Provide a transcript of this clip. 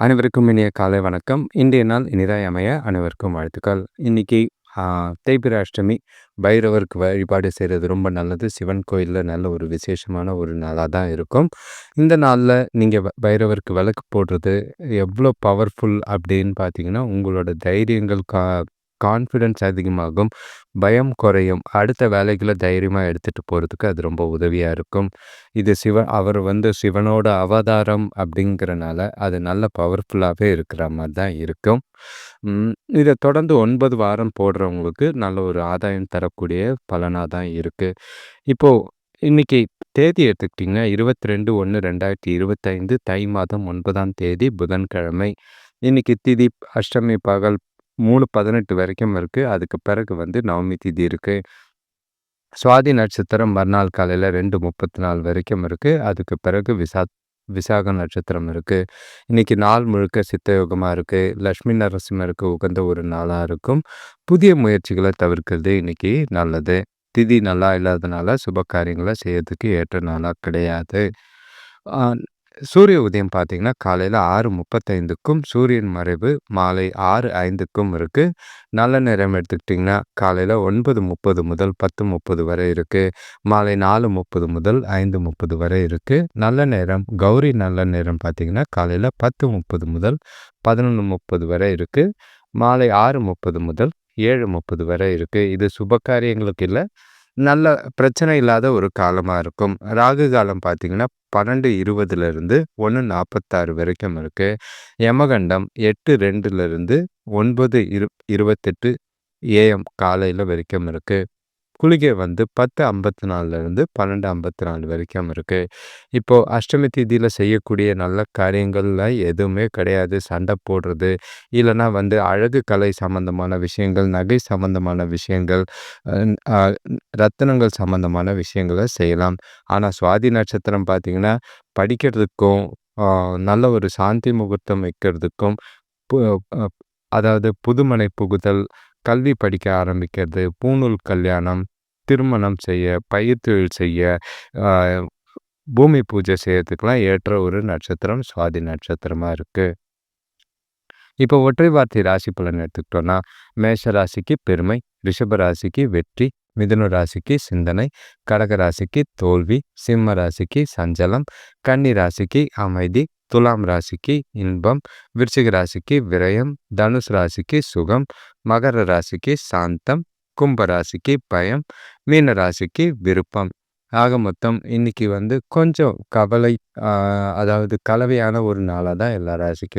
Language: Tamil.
அனைவருக்கும் இனிய காலை வணக்கம். இன்றைய நாள் இனிதாய் அமைய அனைவருக்கும் வாழ்த்துக்கள். இன்றைக்கி தேய்பிர அஷ்டமி. பைரவருக்கு வழிபாடு செய்கிறது ரொம்ப நல்லது. சிவன் கோயிலில் நல்ல ஒரு விசேஷமான ஒரு நாளாக தான் இருக்கும். இந்த நாளில் நீங்கள் பைரவருக்கு விளக்கு போடுறது எவ்வளோ பவர்ஃபுல் அப்படின்னு பார்த்தீங்கன்னா உங்களோட தைரியங்கள் கா கான்ஃபிடென்ஸ் அதிகமாகும். பயம் குறையும். அடுத்த வேலைகளை தைரியமாக எடுத்துகிட்டு போகிறதுக்கு அது ரொம்ப உதவியாக இருக்கும். இது சிவ அவர் வந்து சிவனோட அவதாரம் அப்படிங்கிறனால அது நல்ல பவர்ஃபுல்லாகவே இருக்கிற மாதிரி தான் இருக்கும். இதை தொடர்ந்து ஒன்பது வாரம் போடுறவங்களுக்கு நல்ல ஒரு ஆதாயம் தரக்கூடிய பலனாக தான் இருக்குது இப்போது இன்றைக்கி தேதி எடுத்துக்கிட்டிங்கன்னா இருபத்தி ரெண்டு ஒன்று ரெண்டாயிரத்தி இருபத்தைந்து தை மாதம் ஒன்பதாம் தேதி புதன்கிழமை. இன்றைக்கி திதி அஷ்டமி பகல் மூணு பதினெட்டு வரைக்கும் இருக்குது அதுக்கு பிறகு வந்து நவமி திதி இருக்குது சுவாதி நட்சத்திரம் மறுநாள் காலையில் ரெண்டு முப்பத்தி நாலு வரைக்கும் இருக்குது அதுக்கு பிறகு விசா விசாக நட்சத்திரம் இருக்குது இன்றைக்கி நாள் முழுக்க சித்தயோகமாக இருக்குது லக்ஷ்மி நரசிம்மருக்கு உகந்த ஒரு நாளாக இருக்கும். புதிய முயற்சிகளை தவிர்க்கிறது இன்றைக்கி நல்லது. திதி நல்லா இல்லாதனால சுப காரியங்களை செய்யறதுக்கு ஏற்ற நாளாக கிடையாது. சூரிய உதயம் பார்த்தீங்கன்னா காலையில் ஆறு முப்பத்தைந்துக்கும் சூரியன் மறைவு மாலை ஆறு ஐந்துக்கும் இருக்குது நல்ல நேரம் எடுத்துக்கிட்டிங்கன்னா காலையில் ஒன்பது முப்பது முதல் பத்து முப்பது வரை இருக்குது மாலை நாலு முப்பது முதல் ஐந்து முப்பது வரை இருக்குது நல்ல நேரம் கௌரி நல்ல நேரம் பார்த்திங்கன்னா காலையில் பத்து முப்பது முதல் பதினொன்று முப்பது வரை இருக்குது மாலை ஆறு முப்பது முதல் ஏழு முப்பது வரை இருக்குது இது சுப காரியங்களுக்கு இல்லை நல்ல பிரச்சனை இல்லாத ஒரு காலமாக இருக்கும். ராகு காலம் பார்த்திங்கன்னா பன்னெண்டு இருபதுலேருந்து ஒன்று நாற்பத்தாறு வரைக்கும் இருக்குது யமகண்டம் எட்டு ரெண்டுலேருந்து ஒன்பது இரு இருபத்தெட்டு ஏஎம் காலையில் வரைக்கும் இருக்குது குளிகை வந்து பத்து ஐம்பத்தி நாலுலேருந்து பன்னெண்டு ஐம்பத்தி நாலு வரைக்கும் இருக்குது இப்போது அஷ்டமி தீதியில் செய்யக்கூடிய நல்ல காரியங்களில் எதுவுமே கிடையாது. சண்டை போடுறது இல்லைனா வந்து அழகு கலை சம்மந்தமான விஷயங்கள் நகை சம்மந்தமான விஷயங்கள் ரத்தினங்கள் சம்மந்தமான விஷயங்களை செய்யலாம். ஆனால் சுவாதி நட்சத்திரம் பார்த்திங்கன்னா படிக்கிறதுக்கும் நல்ல ஒரு சாந்தி முகூர்த்தம் வைக்கிறதுக்கும் அதாவது புதுமனை புகுதல் கல்வி படிக்க ஆரம்பிக்கிறது பூநூல் கல்யாணம் திருமணம் செய்ய பயிர் தொழில் செய்ய பூமி பூஜை செய்யறதுக்கெலாம் ஏற்ற ஒரு நட்சத்திரம் சுவாதி நட்சத்திரமாக இருக்குது இப்போ ஒற்றை வார்த்தை ராசி பலன் எடுத்துக்கிட்டோன்னா மேஷ ராசிக்கு பெருமை ரிஷப ராசிக்கு வெற்றி மிதுன ராசிக்கு சிந்தனை கடக ராசிக்கு தோல்வி சிம்ம ராசிக்கு சஞ்சலம் கன்னி ராசிக்கு அமைதி துலாம் ராசிக்கு இன்பம் விருச்சிக ராசிக்கு விரயம் தனுஷ் ராசிக்கு சுகம் மகர ராசிக்கு சாந்தம் கும்ப ராசிக்கு பயம் மீன ராசிக்கு விருப்பம். ஆக மொத்தம் இன்னைக்கு வந்து கொஞ்சம் கவலை அதாவது கலவையான ஒரு நாளாக தான் எல்லா ராசிக்கும்.